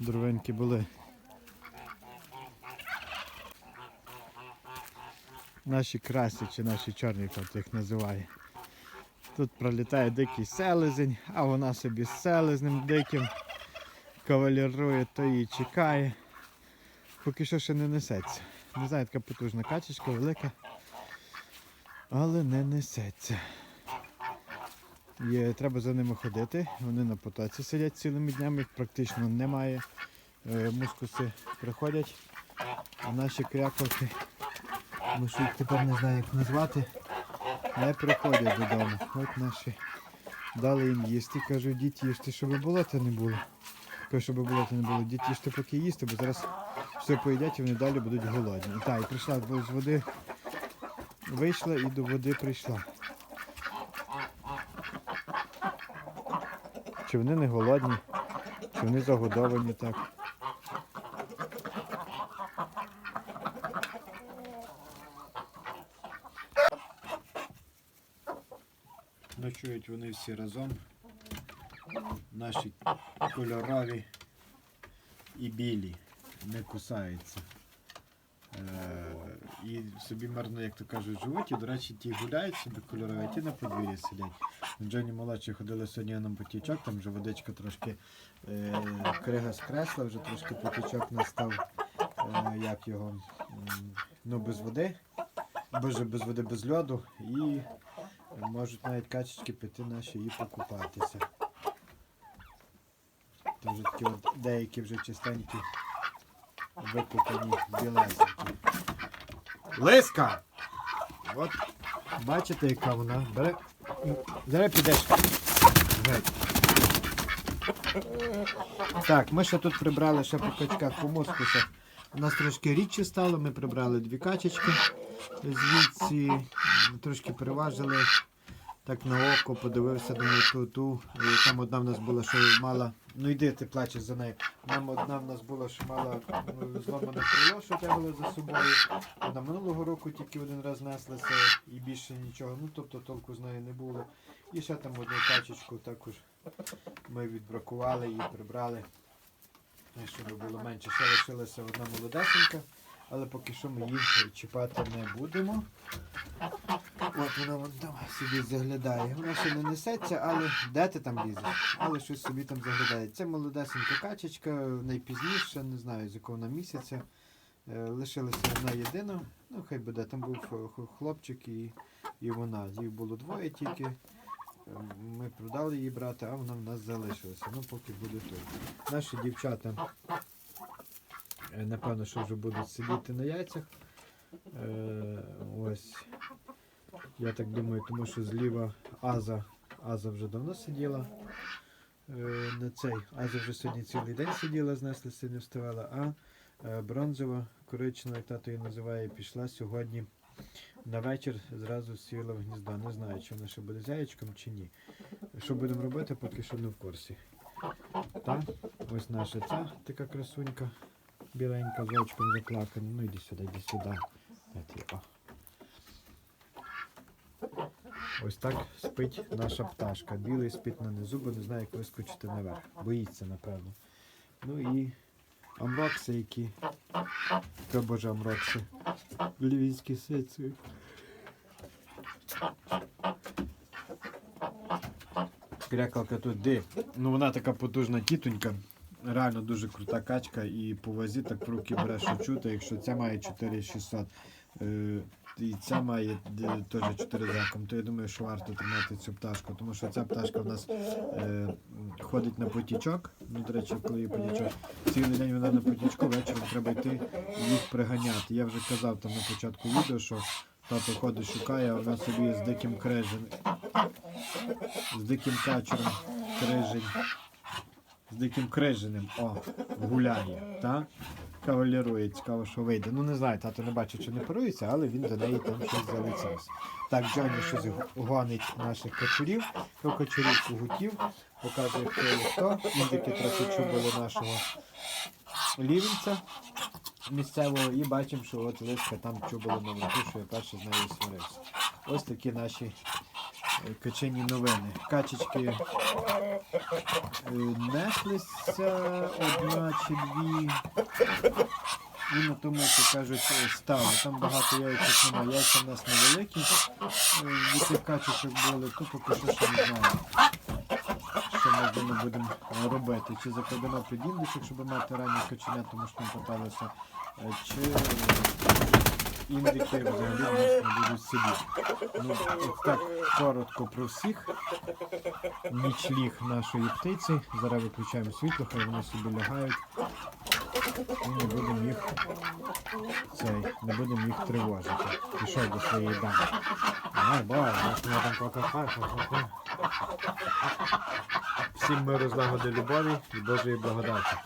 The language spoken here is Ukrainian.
Дровинки були. Наші красі чи наші чорні, як їх називає. Тут пролітає дикий селезень, а вона собі з селезнем диким кавалерує, то її чекає. Поки що ще не несеться. Не знаю, така потужна качечка, велика, але не несеться. Є, треба за ними ходити. Вони на потоці сидять цілими днями, практично немає. Е, мускуси приходять, а наші крякалки, ну що їх тепер не знаю як назвати, не приходять додому. От наші дали їм їсти. Кажу, діти їжте, щоб болота не було. Кажу, щоб болота не було. Діти їжте поки їсти, бо зараз все поїдять і вони далі будуть голодні. Так, і прийшла з води, вийшла і до води прийшла. Чи вони не голодні, чи вони загодовані так. Ночують вони всі разом. Наші кольорові і білі, не кусаються. Е, і собі марно, як то кажуть, живуть. І, до речі, ті гуляють собі кольорові, а ті на подвір'ї сидять. Джоні молодші ходили сьогодні на потічок, там вже водичка трошки е, крига скресла, вже трошки потічок настав, е, як його, ну без води, боже, без води, без льоду. І можуть навіть качечки піти наші і покупатися. Там вже такі от деякі вже чистенькі викупані білесенькі. Лиска! От бачите, яка вона. Бере. Зараз підеш. Геть. Так, ми ще тут прибрали ще по качках, по мускусах. У нас трошки рідче стало, ми прибрали дві качечки. Звідси трошки переважили. Так на око подивився, думаю, ту, ту. Там одна в нас була, що мала. Ну йди, ти плачеш за нею. Нам одна в нас була, що мала ну, зломане крило, що тягли за собою. Вона минулого року тільки один раз неслася і більше нічого. Ну тобто толку з нею не було. І ще там одну тачечку також ми відбракували її, прибрали. Щоб було менше. Ще лишилася одна молодесенька, але поки що ми її чіпати не будемо. От вона вон там собі заглядає. Вона ще не несеться, але де ти там лізеш? Але щось собі там заглядає. Це молодесенька качечка, найпізніше, не знаю з якого вона місяця. Е, Лишилася одна єдина. Ну, хай буде, там був хлопчик і, і вона. Їх було двоє тільки. Е, Ми продали її брати, а вона в нас залишилася. Ну, поки буде тут. Наші дівчата, напевно, що вже будуть сидіти на яйцях. Е, Ось. Я так думаю, тому що зліва Аза, Аза вже давно сиділа. Е, на цей. Аза вже сьогодні цілий день сиділа, знеслася, не вставала, а е, бронзова, коричнева, тато її називає, пішла сьогодні на вечір, зразу сіла в гніздо. Не знаю, чи вона ще буде з яєчком чи ні. Що будемо робити, поки що не в курсі. Так, ось наша ця така красунька, біленька, з очком заплакана. Ну йди сюди, йди сюди. Ось так спить наша пташка. Білий спить на низу, бо не знає, як вискочити наверх. Боїться, напевно. Ну і амрокси, які. Та боже амрокси. Львівські сиці. Крякалка тут де. Ну вона така потужна тітонька. Реально дуже крута качка і по вазі так в руки бере, чути, якщо ця має 4600. Е, і ця має е, теж 4 заком, то я думаю, що варто тримати цю пташку, тому що ця пташка в нас е, ходить на потічок. Ну, до речі, коли є потічок, цілий день вона на потічку, вечором треба йти їх приганяти. Я вже казав там на початку відео, що тато ходить, шукає, а вона собі з диким крижем, з диким качером крижень, з диким криженим, о, гуляє, так? кавалерує, цікаво, що вийде. Ну не знаю, тато не бачить, чи не парується, але він до неї там щось залицявся. Так, Джоні щось гонить наших качурів, про качурів кугутів, показує, хто є хто. Індики трохи чубили нашого лівенця місцевого і бачимо, що от лиска там чубили на що я перше з нею сварився. Ось такі наші качені новини. Качечки е, неслися одна чи дві. І на тому, як кажуть, е, стало. Там багато яйців немає. Яйця в нас невеликі. Е, Від цих качечок були, то поки що ще не знаю. Що ми з будемо робити? Чи закладемо під індичок, щоб мати ранні каченят, тому що нам попалося, е, чи індики взагалі в нас не будуть сидіти. Ну, от так коротко про всіх. Нічліг нашої птиці. Зараз виключаємо світло, хай вони собі лягають. І не будемо їх цей, не будемо їх тривожити. Пішов до своєї дами. Ай, бай, нас не там покахати. Всім миру злагоди любові і Божої благодаті.